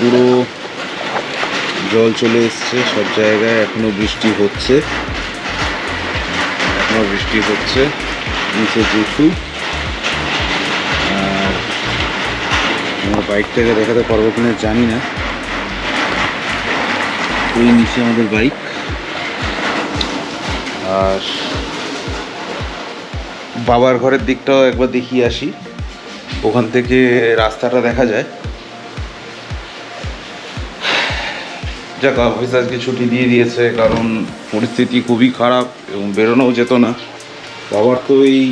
পুরো জল চলে এসছে, সব জায়গায় এখনও বৃষ্টি হচ্ছে। এখনও বৃষ্টি হচ্ছে, নিচে জেঠু আর আমার বাইকটাকে দেখাতে পারব কিনা জানি না। ওই নিচে আমাদের বাইক। আর বাবার ঘরের দিকটাও একবার দেখিয়ে আসি। ওখান থেকে রাস্তাটা দেখা যায়। যাক অফিস আজকে ছুটি দিয়ে দিয়েছে, কারণ পরিস্থিতি খুবই খারাপ এবং বেরোনোও যেত না। বাবার তো এই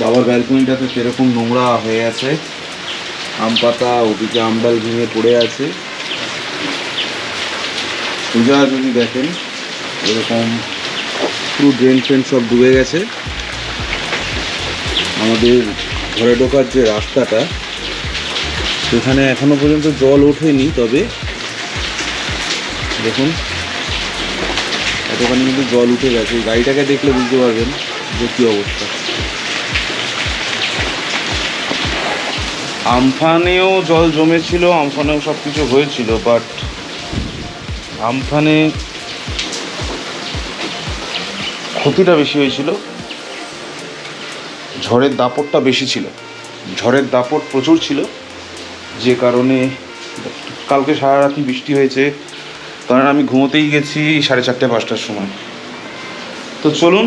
বাবার ব্যালকনিটাতে সেরকম নোংরা হয়ে আছে। আম পাতা, ওদিকে আমডাল ভেঙে পড়ে আছে। পূজা যদি দেখেন, এরকম পুরো ড্রেন ফ্রেন সব ডুবে গেছে। আমাদের ঘরে ঢোকার যে রাস্তাটা, সেখানে এখনও পর্যন্ত জল ওঠেনি, তবে দেখুন। এতখানি কিন্তু জল উঠে গেছে। এই গাড়িটাকে দেখলে বুঝতে পারবেন যে কী অবস্থা। আমফানেও জল জমেছিল, আমফানেও সব কিছু হয়েছিল বাট আমফানে ক্ষতিটা বেশি হয়েছিল। ঝড়ের দাপটটা বেশি ছিল। ঝড়ের দাপট প্রচুর ছিল। যে কারণে কালকে সারা রাতি বৃষ্টি হয়েছে। কারণ আমি ঘুমোতেই গেছি সাড়ে চারটে, পাঁচটার সময়। তো চলুন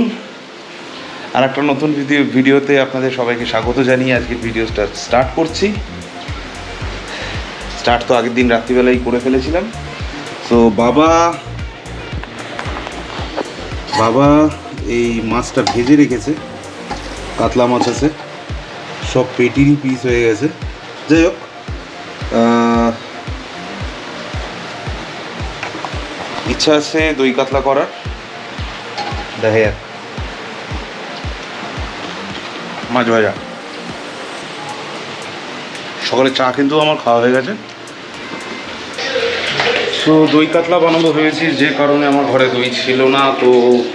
আর একটা নতুন ভিডিও, ভিডিওতে আপনাদের সবাইকে স্বাগত জানিয়ে আজকে ভিডিওটা স্টার্ট করছি। স্টার্ট তো আগের দিন রাত্রিবেলাই করে ফেলেছিলাম। তো বাবা বাবা এই মাছটা ভেজে রেখেছে, কাতলা মাছ আছে, সব পেটিরই পিস হয়ে গেছে। যাই হোক ইচ্ছা আছে দই কাতলা করার? দেখে যাক। মাছ ভাজা। সকালে চা কিন্তু আমার খাওয়া হয়ে গেছে। তো দই কাতলা বানাবো হয়েছে যে কারণে আমার ঘরে দই ছিল না তো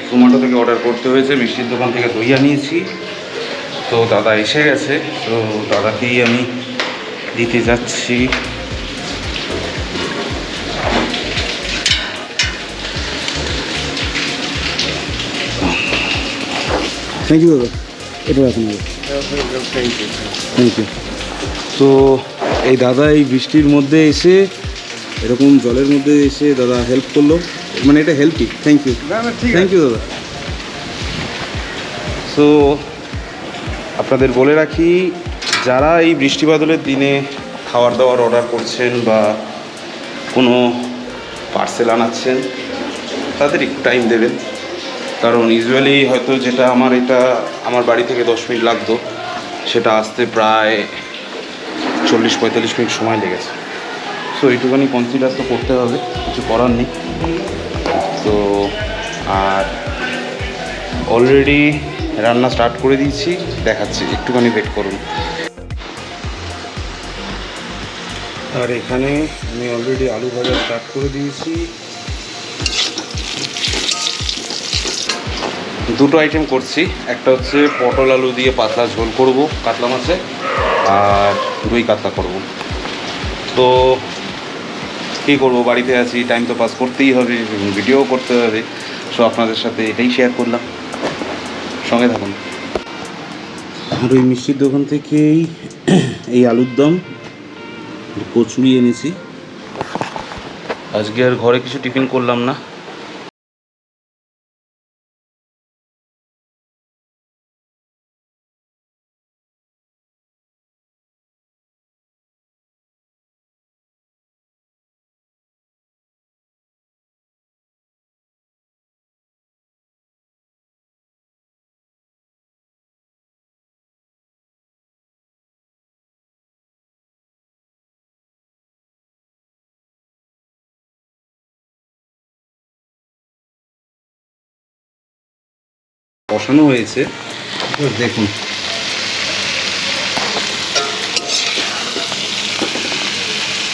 জোম্যাটো থেকে অর্ডার করতে হয়েছে। মিষ্টির দোকান থেকে দই আনিয়েছি। তো দাদা এসে গেছে। তো দাদাকেই আমি দিতে যাচ্ছি। থ্যাংক ইউ দাদা এটা রাখুন থ্যাংক ইউ তো এই দাদা এই বৃষ্টির মধ্যে এসে এরকম জলের মধ্যে এসে দাদা হেল্প করল। মানে এটা হেল্পই থ্যাংক ইউ থ্যাংক ইউ দাদা। সো আপনাদের বলে রাখি যারা এই বৃষ্টি বাদলের দিনে খাবার দাবার অর্ডার করছেন বা কোনো পার্সেল আনাচ্ছেন তাদের একটু টাইম দেবেন। কারণ ইউজুয়ালি হয়তো যেটা আমার এটা আমার বাড়ি থেকে দশ মিনিট লাগতো, সেটা আসতে প্রায় চল্লিশ পঁয়তাল্লিশ মিনিট সময় লেগেছে। সো এইটুখানি কনসিডার তো করতে হবে, কিছু করার নেই। তো আর অলরেডি রান্না স্টার্ট করে দিয়েছি, দেখাচ্ছি, একটুখানি ওয়েট করুন। আর এখানে আমি অলরেডি আলু ভাজা স্টার্ট করে দিয়েছি। দুটো আইটেম করছি। একটা হচ্ছে পটল আলু দিয়ে পাতলা ঝোল করব কাতলা মাছে আর দই কাতলা করব। তো কী করব? বাড়িতে আছি টাইম তো পাস করতেই হবে ভিডিও করতে হবে। সো আপনাদের সাথে এটাই শেয়ার করলাম। সঙ্গে থাকুন। আর ওই মিষ্টির দোকান থেকেই এই আলুর দম কচুরি এনেছি। আজকে আর ঘরে কিছু টিফিন করলাম না। বসানো হয়েছে। দেখুন।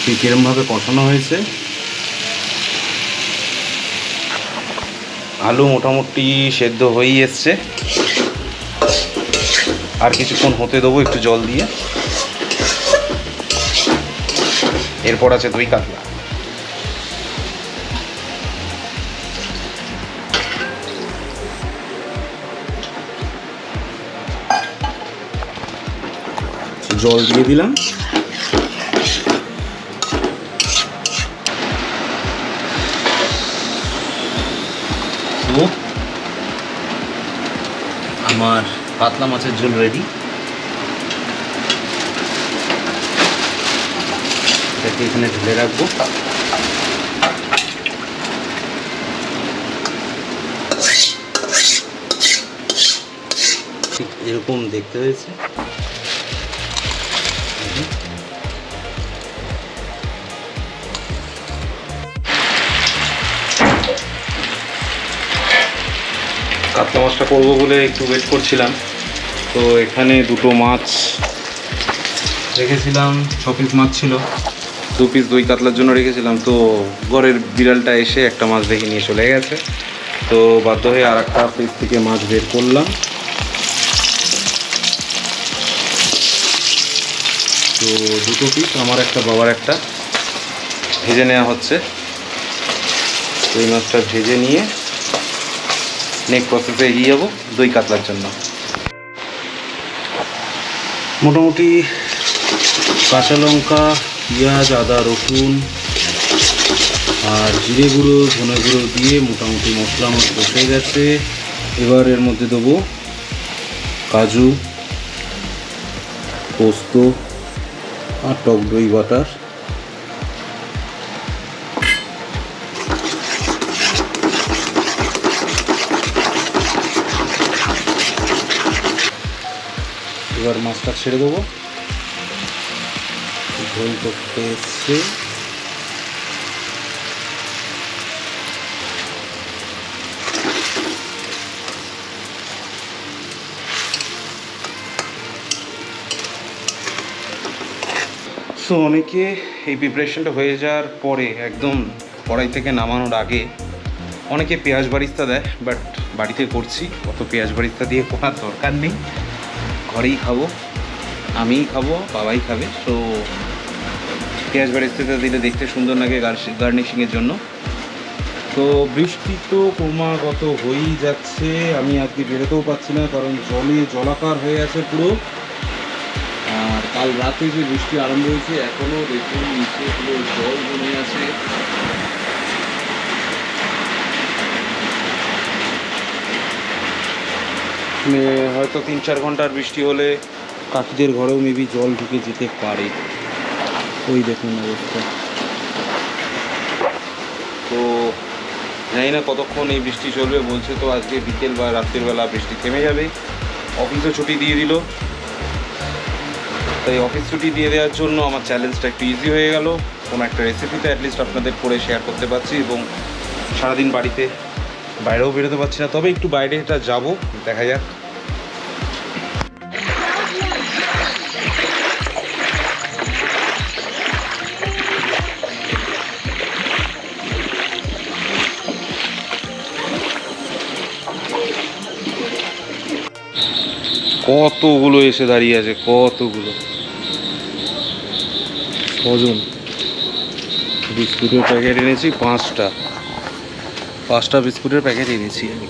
ঠিক কিরমভাবে কষানো হয়েছে। আলু মোটামুটি সেদ্ধ হয়েই এসছে। আর কিছুক্ষণ হতে দেবো একটু জল দিয়ে। এরপর আছে দই কাতলা। জল দিয়ে দিলাম। আমার পাতলা মাছের ঝোল রেডি এটাকে এখানে ঢেলে রাখব। ঠিক এরকম দেখতে হয়েছে। কাতলা মাছটা করব বলে একটু ওয়েট করছিলাম। তো এখানে দুটো মাছ রেখেছিলাম, ছ পিস মাছ ছিল। দু পিস দই কাতলার জন্য রেখেছিলাম, তো ঘরের বিড়ালটা এসে একটা মাছ দেখে নিয়ে চলে গেছে। তো বাধ্য হয়ে আর একটা পিস থেকে মাছ বের করলাম। তো দুটো পিস আমার একটা, বাবার একটা। ভেজে নেওয়া হচ্ছে। এই মাছটা ভেজে নিয়ে নেক্সট প্রসেসে এগিয়ে যাব, দই কাতলার জন্য। মোটামুটি কাঁচা লঙ্কা, পেঁয়াজ, আদা, রসুন আর জিরে গুঁড়ো, ধনে গুঁড়ো দিয়ে মোটামুটি মশলা আমার বসে গেছে। এবার এর মধ্যে দেবো কাজু, পোস্ত আর টক দই বাটার। এবার মাছটা ছেড়ে দেবো। ঝোল করতে এসছে সো অনেকে এই প্রিপারেশনটা হয়ে যাওয়ার পরে একদম কড়াই থেকে নামানোর আগে অনেকে পেঁয়াজ বারিস্তা দেয় বাট বাড়িতে করছি। অত পেঁয়াজ বারিস্তা দিয়ে করার দরকার নেই। ঘরেই খাব, আমিই খাব, বাবাই খাবে। সো পেঁয়াজ বারিস্তাতে দিলে দেখতে সুন্দর লাগে গার্নিশিংয়ের জন্য। তো বৃষ্টি তো ক্রমাগত হয়েই যাচ্ছে। আমি আজকে বেরোতেও পারছি না, কারণ জলে জলাকার হয়ে আছে পুরো। আর কাল রাতে যে বৃষ্টি আরম্ভ হয়েছে এখনও দেখুন নিচে পুরো জল জমে আছে। হয়তো তিন চার ঘণ্টার বৃষ্টি হলে কাকিদের ঘরেও মেবি জল ঢুকে যেতে পারে। ওই দেখুন অবস্থা। তো জানি না কতক্ষণ এই বৃষ্টি চলবে, বলছে তো আজকে বিকেল বা রাত্রির বেলা বৃষ্টি থেমে যাবে। অফিসও ছুটি দিয়ে দিল। তাই অফিস ছুটি দিয়ে দেওয়ার জন্য আমার চ্যালেঞ্জটা একটু ইজি হয়ে গেল। কোনো একটা রেসিপিতে অ্যাটলিস্ট আপনাদের করে শেয়ার করতে পারছি এবং সারাদিন বাড়িতে বাইরেও বেরোতে পারছি না। তবে একটু বাইরে এটা যাব, দেখা যাক। কতগুলো এসে দাঁড়িয়ে আছে, কতগুলো? কজন বিস্কুটের প্যাকেট এনেছি, পাঁচটা। পাঁচটা বিস্কুটের প্যাকেট এনেছি আমি।